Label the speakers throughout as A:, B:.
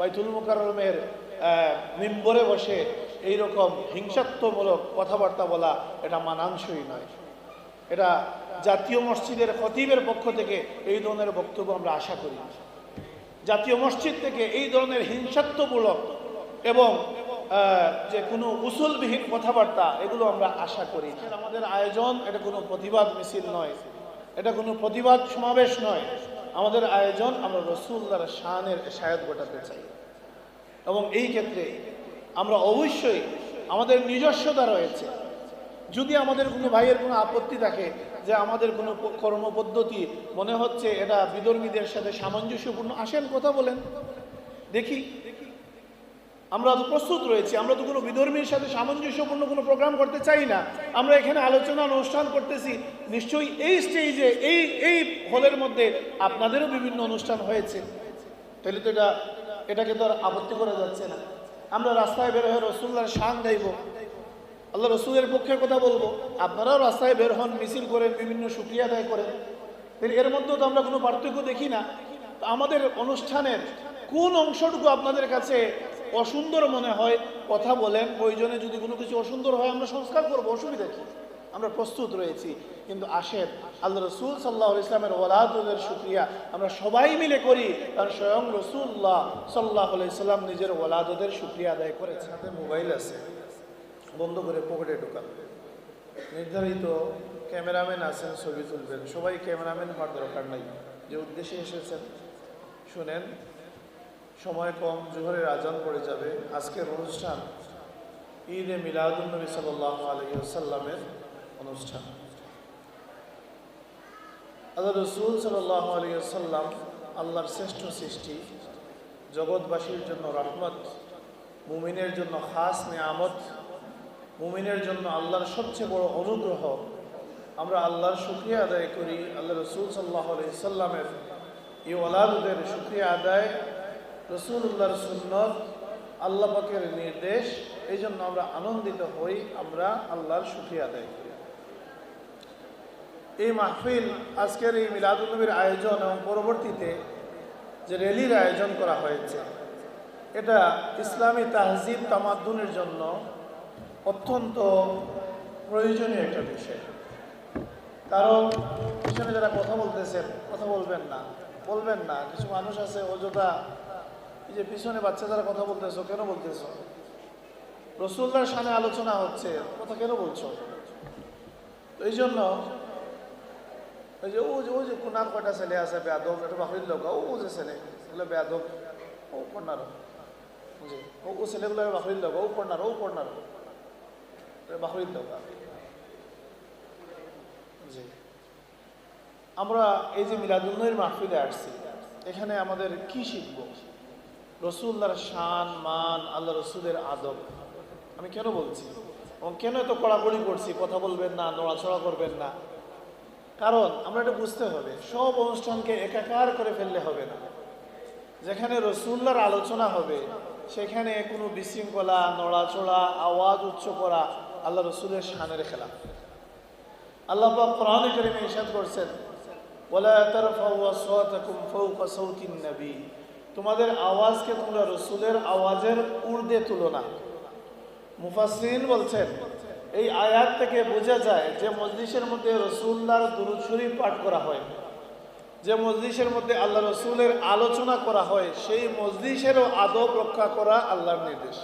A: বাইতুল মুকাররমের মিম্বরে বসে এই রকম হিংসাত্মমূলক কথাবার্তা বলা এটা মানানসই নয় এটা জাতীয় মসজিদের খতিবের পক্ষ থেকে এই ধরনের বক্তব্য আমরা আশা করি। জাতীয় মসজিদ থেকে এই ধরনের হিংসাত্মমূলক এবং যে কোনো উসুলবিহীন কথাবার্তা, এগুলো আমরা আশা করি। আমাদের আয়োজন, এটা কোনো প্রতিবাদ মিছিল নয় এটা কোনো প্রতিবাদ সমাবেশ নয় আমাদের আয়োজন আমরা রসুল্লার শাহানের সায়াত গোটাতে চাই। এবং এই ক্ষেত্রে আমরা অবশ্যই আমাদের নিজস্বতা রয়েছে। যদি আমাদের কোনো ভাইয়ের কোনো আপত্তি থাকে যে আমাদের কোনো কর্মপদ্ধতি মনে হচ্ছে এটা বিধর্মীদের সাথে সামঞ্জস্যপূর্ণ, আসেন, কথা বলেন। দেখি আমরা তো প্রস্তুত রয়েছি, আমরা তো কোনো বিধর্মীর সাথে সামঞ্জস্যপূর্ণ কোনো প্রোগ্রাম করতে চাই না। আমরা এখানে আলোচনা অনুষ্ঠান করতেছি। নিশ্চয়ই এই স্টেজে এই এই হলের মধ্যে আপনাদেরও বিভিন্ন অনুষ্ঠান হয়েছে। তাহলে তো এটা, এটাকে তো আর আপত্তি করা যাচ্ছে না। আমরা রাস্তায় বের হয়ে রসুল্লাহর শান গাইব। আল্লাহ রসুলের পক্ষে কথা বলব। আপনারাও রাস্তায় বের হন, মিছিল করেন, বিভিন্ন সুক্রিয়া আদায় করেন। এর মধ্যেও তো আমরা কোনো পার্থক্য দেখি না। আমাদের অনুষ্ঠানের কোন অংশটুকু আপনাদের কাছে অসুন্দর মনে হয় কথা বলেন, প্রয়োজনে যদি কোনো কিছু অসুন্দর হয় আমরা সংস্কার করব, অসুবিধা কি? আমরা প্রস্তুত রয়েছি। কিন্তু আসেন আল্লাহ রসুল সাল্লাহ ইসলামের ওলাদের শুক্রিয়া। আমরা সবাই মিলে করি, কারণ স্বয়ং রসুল্লাহ সাল্লাহ ইসলাম নিজের ওলাদদের শুক্রিয়া আদায় করেছে হাতে মোবাইল আছে, বন্ধ করে পকেটে ঢোকান। নির্ধারিত ক্যামেরাম্যান আছেন, ছবি তুলবেন। সবাই ক্যামেরাম্যান হওয়ার দরকার নাই। যে উদ্দেশ্যে এসেছেন, শুনেন। সময় কম, জোহরের আজান পড়ে যাবে। আজকের অনুষ্ঠান ঈদে মিলাদুলনবী সাল্লাহ আলহি আসাল্লামের অনুষ্ঠান। আল্লাহ রসুল সাল্লাহ আলী আসাল্লাম আল্লাহর শ্রেষ্ঠ সৃষ্টি, জগৎবাসীর জন্য রহমত, মুমিনের জন্য খাস নিয়ামত, মুমিনের জন্য আল্লাহর সবচেয়ে বড় অনুগ্রহ। আমরা আল্লাহর শুক্রিয়া আদায় করি। আল্লাহ রসুল সাল্লাহ সাল্লামের এই ওলাদুদের আদায় রসুল্লাহর সুন্নত আল্লাহ পাকের নির্দেশ এই জন্য আমরা আনন্দিত হই, আমরা আল্লাহর শুক্রিয়া আদায় করি। এই মাহফিল আজকের এই মিলাদুলনবীর আয়োজন এবং পরবর্তীতে যে র্যালির আয়োজন করা হয়েছে, এটা ইসলামী তাহজিব তামাদ্দুনের জন্য অত্যন্ত প্রয়োজনীয় একটা বিষয়। কারণ পিছনে যারা কথা বলতেছেন, কথা বলবেন না বলবেন না। কিছু মানুষ আছে অযথা এই যে পিছনে বাচ্চা যারা কথা বলতেছো, কেন বলতেছো? রসুল্লার সামনে আলোচনা হচ্ছে কথা কেন বলছো? তো এই জন্য ওই যে, ও যে ও যে কোনার কয়টা ছেলে আছে বেয়াদব, এটা বাকরির লোক, ও যে ছেলে, এগুলো বেয়াদব, ও কন্যার জি ও ও ছেলেগুলো বাকরির লোক, ও কন্যার ও কন্যার বাকরির লোক। জি আমরা এই যে মিলাদুল্নবীর মাহফিলে আসছি, এখানে আমাদের কি শিখব? রসুল্লাহর শান, মান, আল্লাহ রসুলের আদব। আমি কেন বলছি? এবং কেন এত কড়াকড়ি করছি? কথা বলবেন না, নড়াচড়া করবেন না। কারণ আমরা এটা বুঝতে হবে, সব অনুষ্ঠানকে একাকার করে ফেললে হবে না। যেখানে রসুল্লার আলোচনা হবে, সেখানে কোনো বিশৃঙ্খলা, নড়াচড়া, আওয়াজ উচ্চ করা আল্লাহ রসুলের শানের খেলা আল্লাহ কোরআন কারিমে ইরশাদ করছেন, ওয়ালা তারফাউ আসওয়াতাকুম ফাওকা সাওতিন নবী। তোমাদের আওয়াজকে তোমরা রসুলের আওয়াজের উর্দে তুলো না। মুফাসরিন বলছেন, এই আয়াত থেকে বোঝা যায় যে মজলিসের মধ্যে রসুল্লাহর দুরুদ শরীফ পাঠ করা হয়। যে মজলিসের মধ্যে আল্লাহ রসুলের আলোচনা করা হয়, সেই মজলিসেরও আদব রক্ষা করা আল্লাহর নির্দেশ।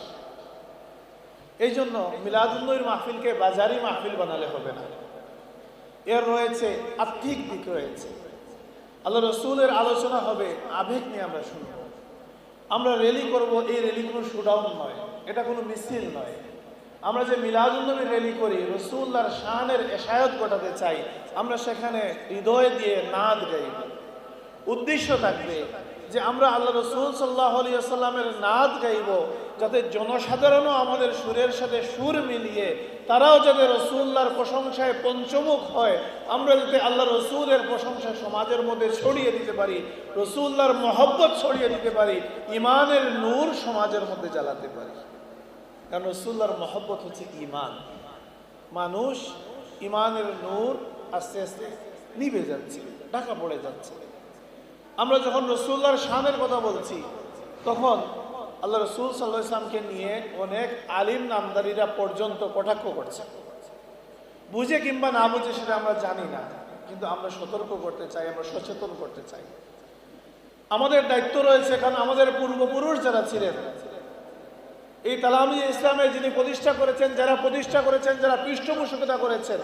A: এই জন্য মিলাদুল্নবীর মাহফিলকে বাজারি মাহফিল বানালে হবে না। এর রয়েছে আর্থিক দিক রয়েছে। আল্লাহ রসুলের আলোচনা হবে, আবেগ নিয়ে আমরা শুনব। আমরা রেলি করব, এই রেলি কোনো শুডাউন নয়, এটা কোনো মিছিল নয়। আমরা যে মিলাদুল্নবী রেলি করি রসুল্লার শানের এশায়ত ঘটাতে চাই, আমরা সেখানে হৃদয় দিয়ে নাদ গাইব। উদ্দেশ্য থাকবে যে আমরা আল্লাহ রসুল সাল্লাহ আলিয়াল্লামের নাদ গাইব, যাতে জনসাধারণও আমাদের সুরের সাথে সুর মিলিয়ে, তারাও যাতে রসুল্লাহর প্রশংসায় পঞ্চমুখ হয়, আমরা যাতে আল্লাহ রসুলের প্রশংসা সমাজের মধ্যে ছড়িয়ে দিতে পারি রসুল্লাহর মহব্বত ছড়িয়ে দিতে পারি ইমানের নূর সমাজের মধ্যে জ্বালাতে পারি। কারণ রসুল্লাহর মহব্বত হচ্ছে ইমান মানুষ ইমানের নূর আস্তে আস্তে নিভে যাচ্ছে, ঢাকা পড়ে যাচ্ছে। আমরা যখন রসুল্লাহর শানের কথা বলছি, তখন আল্লাহ রসুল সাল্লাহ ইসলামকে নিয়ে অনেক আলিম নামদারিরা পর্যন্ত কটাক্ষ করছে। বুঝে কিংবা না বুঝে সেটা আমরা জানি না, কিন্তু আমরা সতর্ক করতে চাই, আমরা সচেতন করতে চাই। আমাদের দায়িত্ব রয়েছে, কারণ আমাদের পূর্বপুরুষ যারা ছিলেন, এই তালামি ইসলামে যিনি প্রতিষ্ঠা করেছেন, যারা প্রতিষ্ঠা করেছেন, যারা পৃষ্ঠপোষকতা করেছেন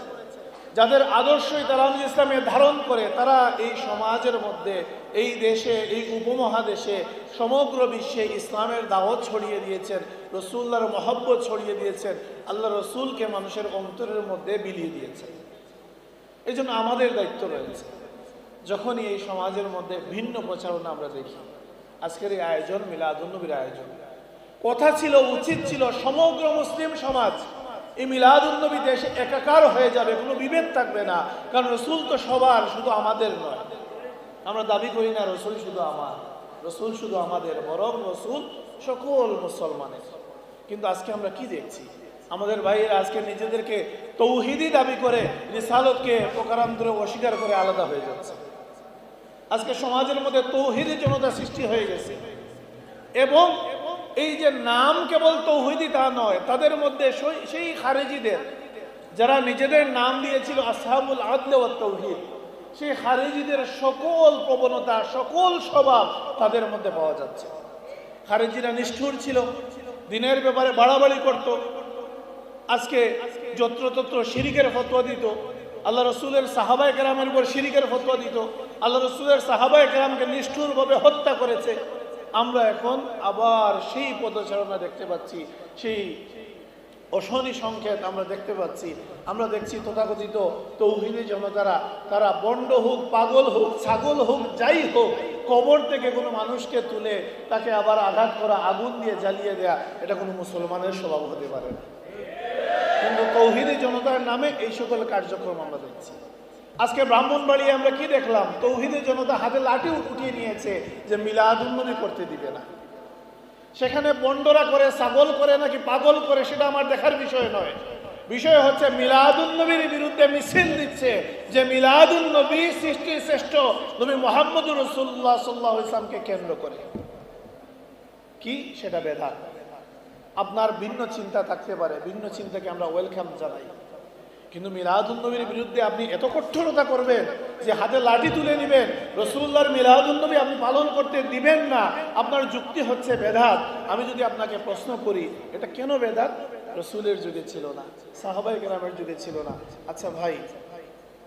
A: যাদের আদর্শই তালামি ইসলামে ধারণ করে, তারা এই সমাজের মধ্যে, এই দেশে, এই উপমহাদেশে, সমগ্র বিশ্বে ইসলামের দাওয়াত ছড়িয়ে দিয়েছেন রসুল্লাহর মহব্বত ছড়িয়ে দিয়েছেন, আল্লাহ রসুলকে মানুষের অন্তরের মধ্যে বিলিয়ে দিয়েছেন। এই জন্য আমাদের দায়িত্ব রয়েছে, যখনই এই সমাজের মধ্যে ভিন্ন প্রচারণা আমরা দেখি। আজকের এই আয়োজন মিলাদুন্নবীর আয়োজন। কথা ছিল, উচিত ছিল সমগ্র মুসলিম সমাজ এই মিলাদ মিলাদুন্নবী দেশে একাকার হয়ে যাবে, কোনো বিভেদ থাকবে না। কারণ রসুল তো সবার, শুধু আমাদের নয়। আমরা দাবি করি না, রসুল শুধু আমার। রসুল শুধু আমাদের, বরং রসুল সকল মুসলমানের। কিন্তু আজকে আমরা কি দেখছি? আমাদের ভাইয়েরা আজকে নিজেদেরকে তৌহিদি দাবি করে, রিসালতকে প্রকারান্তরে অস্বীকার করে আলাদা হয়ে যাচ্ছে। আজকে সমাজের মধ্যে তৌহিদি জনতা সৃষ্টি হয়ে গেছে। এবং এই যে নাম কেবল তৌহিদি তা নয়, তাদের মধ্যে সেই- খারেজিদের, যারা নিজেদের নাম দিয়েছিল আসহাবুল আদলে ও তৌহিদ, সেই খারেজিদের সকল প্রবণতা, সকল স্বভাব তাদের মধ্যে পাওয়া যাচ্ছে। খারেজিরা নিষ্ঠুর ছিল, দিনের ব্যাপারে বাড়াবাড়ি করত, আজকে যত্রতত্র শিরিকের ফতোয়া দিত, আল্লাহ রসুলের সাহাবায় কেরামের উপর শিরিকের ফতোয়া দিত, আল্লাহ রসুলের সাহাবায় কেরামকে নিষ্ঠুরভাবে হত্যা করেছে আমরা এখন আবার সেই পদচারণা দেখতে পাচ্ছি, সেই অশনি সংকেত আমরা দেখতে পাচ্ছি। আমরা দেখছি তথাকথিত তৌহিদি জনতারা, তারা বন্ড হোক, পাগল হোক, ছাগল হোক, যাই হোক, কবর থেকে কোনো মানুষকে তুলে তাকে আবার আঘাত করা, আগুন দিয়ে জ্বালিয়ে দেয়া, এটা কোনো মুসলমানের স্বভাব হতে পারে না। কিন্তু তৌহিদি জনতার নামে এই সকল কার্যক্রম আমরা দেখছি। আজকে ব্রাহ্মণবাড়ি আমরা কি দেখলাম? তৌহিদি জনতা হাতে লাঠি উঠিয়ে নিয়েছে যে মিলাদুন্নবী করতে দিবে না। সেখানে বন্ডরা করে, ছাগল করে, নাকি পাগল করে, সেটা আমার দেখার বিষয় নয়। বিষয় হচ্ছে মিলাদুন্নবীর বিরুদ্ধে মিছিল দিচ্ছে যে মিলাদুন্নবী সৃষ্টির শ্রেষ্ঠ নবী মোহাম্মদ রসুল্লাহ সাল্লাহ ইসলামকে কেন্দ্র করে। কি? সেটা বেদাত আপনার ভিন্ন চিন্তা থাকতে পারে। ভিন্ন চিন্তাকে আমরা ওয়েলকাম জানাই। কিন্তু মিলাদুন্নবীর বিরুদ্ধে আপনি এত কঠোরতা করবেন যে হাতে লাঠি তুলে নেবেন রসুল্লাহর মিলাদুন্নবী আপনি পালন করতে দিবেন না। আপনার যুক্তি হচ্ছে বেদাত। আমি যদি আপনাকে প্রশ্ন করি, এটা কেন বেদাত? রসুলের যুগে ছিল না সাহাবাই গ্রামের যুগে ছিল না। আচ্ছা ভাই,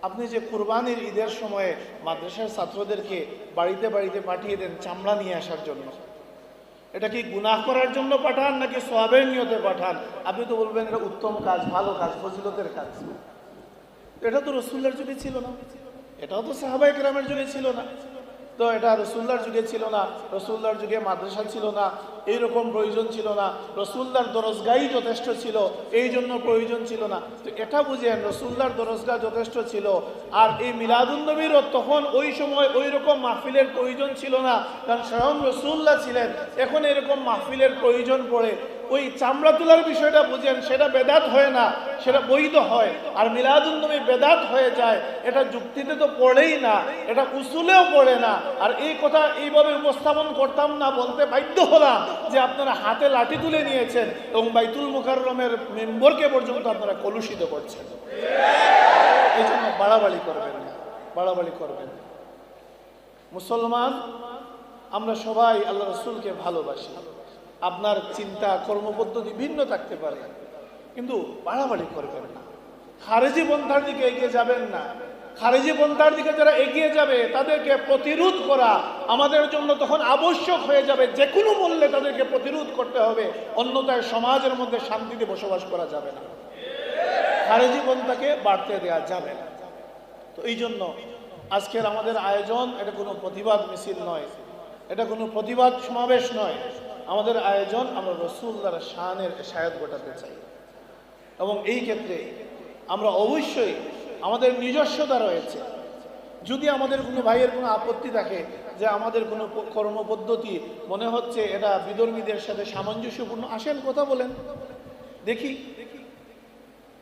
A: আপনি যে কুরবানির ঈদের সময়ে মাদ্রাসার ছাত্রদেরকে বাড়িতে বাড়িতে পাঠিয়ে দেন চামড়া নিয়ে আসার জন্য এটা কি গুনাহ করার জন্য পাঠান নাকি সোয়াবের নিয়তে পাঠান? আপনি তো বলবেন এটা উত্তম কাজ, ভালো কাজ, ফজিলতের কাজ। এটা তো রসুল্লার যুগে ছিল না। এটাও তো সাহাবাই গ্রামের যুগে ছিল না। তো এটা রসুল্লার যুগে ছিল না, রসুল্লার যুগে মাদ্রাসা ছিল না এইরকম প্রয়োজন ছিল না। রসুল্লার দরজগাই যথেষ্ট ছিল, এই জন্য প্রয়োজন ছিল না। তো এটা বুঝেন রসুল্লার দরজগা যথেষ্ট ছিল। আর এই মিলাদুন্নবীরও তখন ওই সময় ওই রকম মাহফিলের প্রয়োজন ছিল না, কারণ স্বয়ং রসুল্লাহ ছিলেন। এখন এরকম মাহফিলের প্রয়োজন পড়ে। ওই চামড়া তোলার বিষয়টা বুঝেন, সেটা বেদাত হয় না, সেটা বৈধ হয়। আর মিলাদুন্নবী বেদাত হয়ে যায়, এটা যুক্তিতে তো পড়েই না, এটা উসুলেও পড়ে না। আর এই কথা এইভাবে উপস্থাপন করতাম না, বলতে বাধ্য হলাম। যে আপনারা হাতে লাঠি তুলে নিয়েছেন এবং বাইতুল মুখাররমের মেম্বরকে পর্যন্ত আপনারা কলুষিত করছেন। এই জন্য বাড়াবাড়ি করবেন না, বাড়াবাড়ি করবেন। মুসলমান, আমরা সবাই আল্লাহ রসুলকে ভালোবাসি। আপনার চিন্তা, কর্মপদ্ধতি ভিন্ন থাকতে পারে, কিন্তু বাড়াবাড়ি করবেন না। খারেজি পন্থার দিকে এগিয়ে যাবেন না। খারেজি পন্থার দিকে যারা এগিয়ে যাবে, তাদেরকে প্রতিরোধ করা আমাদের জন্য তখন আবশ্যক হয়ে যাবে। যে কোনো মূল্যে তাদেরকে প্রতিরোধ করতে হবে। অন্যতায় সমাজের মধ্যে শান্তিতে বসবাস করা যাবে না। খারেজি পন্থাকে বাড়তে দেওয়া যাবে না। তো এই জন্য আজকের আমাদের আয়োজন, এটা কোনো প্রতিবাদ মিছিল নয়। এটা কোনো প্রতিবাদ সমাবেশ নয়। আমাদের আয়োজন আমরা রসুল্লার শানের সায়ত ঘটাতে চাই। এবং এই ক্ষেত্রে আমরা অবশ্যই আমাদের নিজস্বতা রয়েছে। যদি আমাদের কোনো ভাইয়ের কোনো আপত্তি থাকে যে আমাদের কোনো কর্মপদ্ধতি মনে হচ্ছে এটা বিধর্মীদের সাথে সামঞ্জস্যপূর্ণ, আসেন, কথা বলেন। দেখি।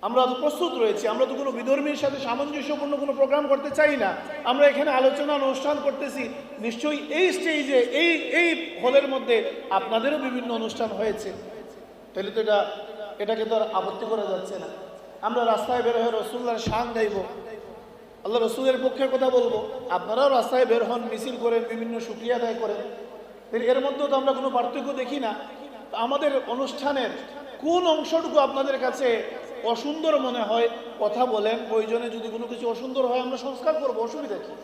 A: আমরা তো প্রস্তুত রয়েছি, আমরা তো কোনো বিধর্মীর সাথে সামঞ্জস্যপূর্ণ কোনো প্রোগ্রাম করতে চাই না। আমরা এখানে আলোচনা, অনুষ্ঠান করতেছি। নিশ্চয়ই এই স্টেজে এই এই হলের মধ্যে আপনাদেরও বিভিন্ন অনুষ্ঠান হয়েছে। তাহলে তো এটা, এটাকে তো আর আপত্তি করা যাচ্ছে না। আমরা রাস্তায় বের হয়ে রসুল্লার শান গাইব। আল্লাহ রসুলের পক্ষে কথা বলব। আপনারাও রাস্তায় বের হন, মিছিল করেন, বিভিন্ন সুক্রিয়া আদায় করেন। এর মধ্যেও তো আমরা কোনো পার্থক্য দেখি না। আমাদের অনুষ্ঠানের কোন অংশটুকু আপনাদের কাছে অসুন্দর মনে হয়, কথা বলেন। প্রয়োজনে যদি কোনো কিছু অসুন্দর হয়, আমরা সংস্কার করব, অসুবিধা কি?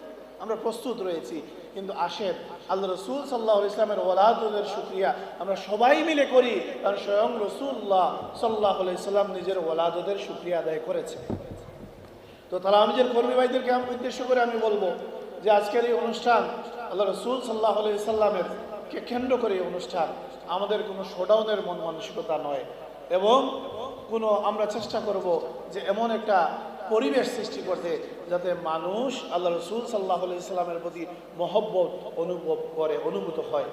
A: আমরা প্রস্তুত রয়েছি। কিন্তু আসেন আল্লাহ রসুল সাল্লাহ ইসলামের ওলাদের শুক্রিয়া আমরা সবাই মিলে করি, কারণ স্বয়ং রসুল্লাহ সাল্লাহ ইসলাম নিজের ওলাদদের শুক্রিয়া আদায় করেছে। তো তারা নিজের কর্মী ভাইদেরকে আমি উদ্দেশ্য করে আমি বলব যে আজকের এই অনুষ্ঠান আল্লাহ রসুল সাল্লাহ সাল্লামের কে কেন্দ্র করে এই অনুষ্ঠান, আমাদের কোনো শোডাউনের মন মানসিকতা নয়। এবং কোনো আমরা চেষ্টা করব যে এমন একটা পরিবেশ সৃষ্টি করতে, যাতে মানুষ আল্লাহ রসুল সাল্লাহ সাল্লামের প্রতি মহব্বত অনুভব করে, অনুভূত হয়।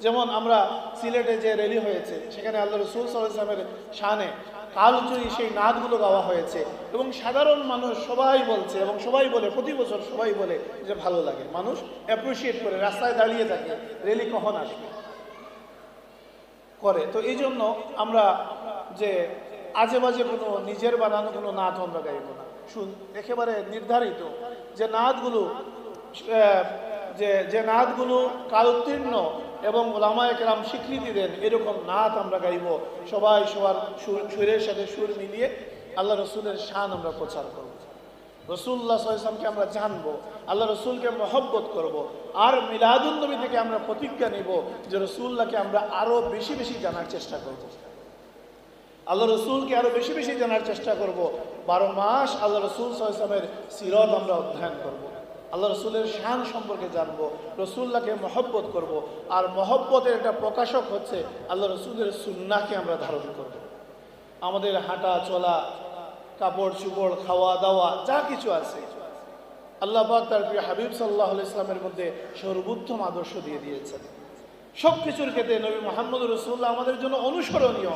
A: যেমন আমরা সিলেটে যে র্যালি হয়েছে, সেখানে আল্লাহ রসুল সাল্লামের শানে কালচুরি সেই নাচগুলো গাওয়া হয়েছে এবং সাধারণ মানুষ সবাই বলছে এবং সবাই বলে, প্রতি বছর সবাই বলে যে ভালো লাগে। মানুষ অ্যাপ্রিসিয়েট করে, রাস্তায় দাঁড়িয়ে থাকে র্যালি কখন আসবে? করে। তো এই জন্য আমরা যে আজে বাজে কোনো নিজের বানানো কোনো নাচ আমরা গাইব না। একেবারে নির্ধারিত যে নাচগুলো আহ, যে যে নাচগুলো কালোত্তীর্ণ এবং ওলামায় কেরাম স্বীকৃতি দেন এরকম নাচ আমরা গাইব সবাই সবার সুর সুরের সাথে সুর মিলিয়ে আল্লাহ রসুলের শান আমরা প্রচার করব রসুল্লাহ সাল্লামকে আমরা জানব আল্লাহ রসুলকে মহব্বত করব। আর মিলাদুন্নবী থেকে আমরা প্রতিজ্ঞা নিব যে রসুল্লাহকে আমরা আরও বেশি বেশি জানার চেষ্টা করব। আল্লাহ রসুলকে আরও বেশি বেশি জানার চেষ্টা করব। বারো মাস আল্লাহ রসুল সাল্লামের সিরত আমরা অধ্যয়ন করব। আল্লাহ রসুলের শান সম্পর্কে জানব রসুল্লাহকে মহব্বত করব। আর মহব্বতের একটা প্রকাশক হচ্ছে আল্লাহ রসুলের সুন্নাকে আমরা ধারণ করব। আমাদের হাঁটা, চলা, কাপড়, চুপড়, খাওয়া, দাওয়া, যা কিছু আছে আল্লাহ তার প্রিয় হাবিব সাল্লাহ ইসলামের মধ্যে সর্বোত্তম আদর্শ দিয়ে দিয়েছেন সব কিছুর ক্ষেত্রে নবী মোহাম্মদ রসুল্লাহ আমাদের জন্য অনুসরণীয়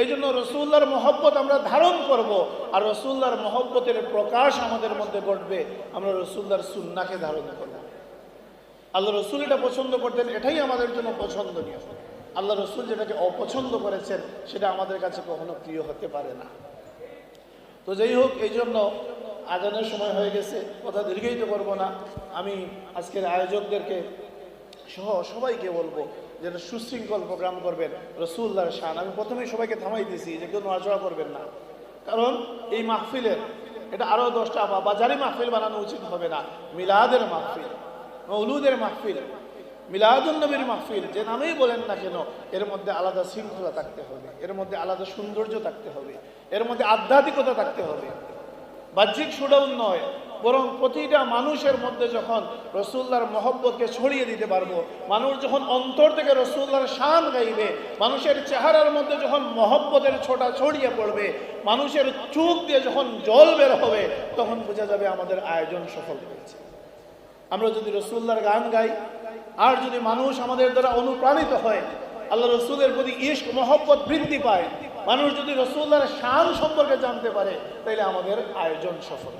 A: এই জন্য রসুল্লাহর মহব্বত আমরা ধারণ করব, আর রসুল্লাহর মহব্বতের প্রকাশ আমাদের মধ্যে ঘটবে, আমরা রসুল্লাহর সুন্নাকে ধারণ করব। আল্লাহ রসুল এটা পছন্দ করতেন, এটাই আমাদের জন্য পছন্দনীয়। আল্লাহ রসুল যেটাকে অপছন্দ করেছেন, সেটা আমাদের কাছে কখনো প্রিয় হতে পারে না। তো যাই হোক এই জন্য আজানের সময় হয়ে গেছে, কথা দীর্ঘায়িত করব না। আমি আজকের আয়োজকদেরকে সহ সবাইকে বলব যেটা সুশৃঙ্খল প্রোগ্রাম করবেন রসুল্লাহর শান। আমি প্রথমেই সবাইকে থামাই দিয়েছি যে কেউ নড়াচড়া করবেন না। কারণ এই মাহফিলের, এটা আরও দশটা বা বাজারি মাহফিল বানানো উচিত হবে না। মিলাদের মাহফিল, মৌলুদের মাহফিল মিলাদুল নবীর মাহফিল, যে নামেই বলেন না কেন, এর মধ্যে আলাদা শৃঙ্খলা থাকতে হবে, এর মধ্যে আলাদা সৌন্দর্য থাকতে হবে, এর মধ্যে আধ্যাত্মিকতা থাকতে হবে। বাহ্যিক সুডাউন নয় বরং প্রতিটা মানুষের মধ্যে যখন রসুল্লাহর মহব্বতকে ছড়িয়ে দিতে পারব, মানুষ যখন অন্তর থেকে রসুল্লাহর শান গাইবে, মানুষের চেহারার মধ্যে যখন মহব্বতের ছোটা ছড়িয়ে পড়বে, মানুষের চোখ দিয়ে যখন জল বের হবে, তখন বোঝা যাবে আমাদের আয়োজন সফল হয়েছে। আমরা যদি রসুল্লার গান গাই, আর যদি মানুষ আমাদের দ্বারা অনুপ্রাণিত হয়, আল্লাহ রসুলের প্রতি ইস্ক মহব্বত বৃদ্ধি পায়, মানুষ যদি রসুল্লাহর শান সম্পর্কে জানতে পারে তাহলে আমাদের আয়োজন সফল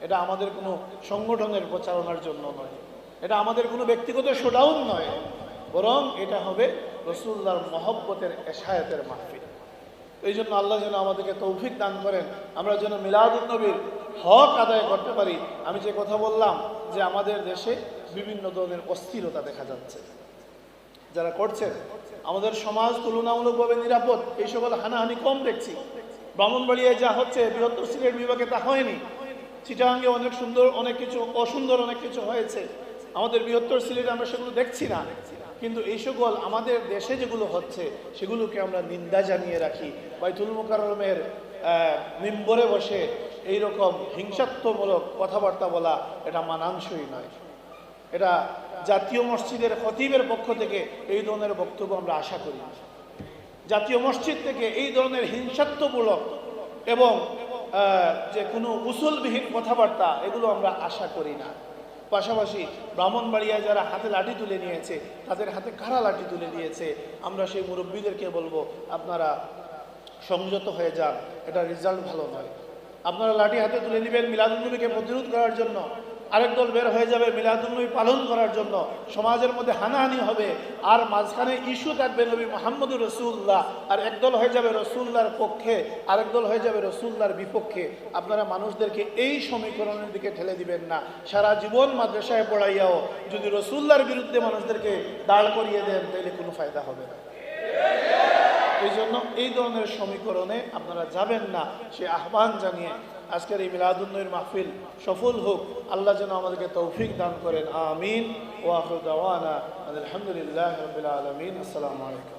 A: এটা আমাদের কোনো সংগঠনের প্রচারণার জন্য নয়। এটা আমাদের কোনো ব্যক্তিগত শোডাউন নয়। বরং এটা হবে রসুল্লাহর মহব্বতের এশায়াতের মাহফিল। এই জন্য আল্লাহ যেন আমাদেরকে তৌফিক দান করেন। আমরা যেন মিলাদুল নবীর হক আদায় করতে পারি। আমি যে কথা বললাম যে আমাদের দেশে বিভিন্ন ধরনের অস্থিরতা দেখা যাচ্ছে। যারা করছেন, আমাদের সমাজ তুলনামূলকভাবে নিরাপদ। এই সকল হানাহানি কম দেখছি। ব্রাহ্মণবাড়িয়ায় যা হচ্ছে, বৃহত্তর সিলেট বিভাগে তা হয়নি। চিটাঙ্গে অনেক সুন্দর, অনেক কিছু অসুন্দর, অনেক কিছু হয়েছে। আমাদের বৃহত্তর সিলেটে আমরা সেগুলো দেখছি না। কিন্তু এই সকল আমাদের দেশে যেগুলো হচ্ছে, সেগুলোকে আমরা নিন্দা জানিয়ে রাখি। বাইতুল মুকাররমের মিম্বরে বসে এই রকম হিংসাত্মমূলক কথাবার্তা বলা এটা মানানসই নয়। এটা জাতীয় মসজিদের খতিবের পক্ষ থেকে এই ধরনের বক্তব্য আমরা আশা করি। জাতীয় মসজিদ থেকে এই ধরনের হিংসাত্মমূলক এবং যে কোনো উসুলবিহীন কথাবার্তা, এগুলো আমরা আশা করি না। পাশাপাশি ব্রাহ্মণবাড়িয়া যারা হাতে লাঠি তুলে নিয়েছে, তাদের হাতে কারা লাঠি তুলে দিয়েছে, আমরা সেই মুরব্বীদেরকে বলব, আপনারা সংযত হয়ে যান, এটা রেজাল্ট ভালো নয়। আপনারা লাঠি হাতে তুলে নেবেন মিলাদুলনবীকে প্রতিরোধ করার জন্য। আরেক দল বের হয়ে যাবে মিলাদুলনবী পালন করার জন্য। সমাজের মধ্যে হানাহানি হবে। আর মাঝখানে ইস্যু থাকবে নবী মোহাম্মদুর রসুল্লাহ আর একদল হয়ে যাবে রসুল্লাহর পক্ষে, আরেক দল হয়ে যাবে রসুল্লাহর বিপক্ষে। আপনারা মানুষদেরকে এই সমীকরণের দিকে ঠেলে দিবেন না। সারা জীবন মাদ্রাসায় পড়াইয়াও যদি রসুল্লাহর বিরুদ্ধে মানুষদেরকে দাঁড় করিয়ে দেন, তাহলে কোনো ফায়দা হবে না। এই জন্য এই ধরনের সমীকরণে আপনারা যাবেন না। সে আহ্বান জানিয়ে আজকের এই মিলাদুন্নয়ের মাহফিল সফল হোক, আল্লাহ যেন আমাদেরকে তৌফিক দান করেন। আমিন। ওয়াহুদ আলহামদুলিল্লাহ আলমিন। আসসালামু আলাইকুম।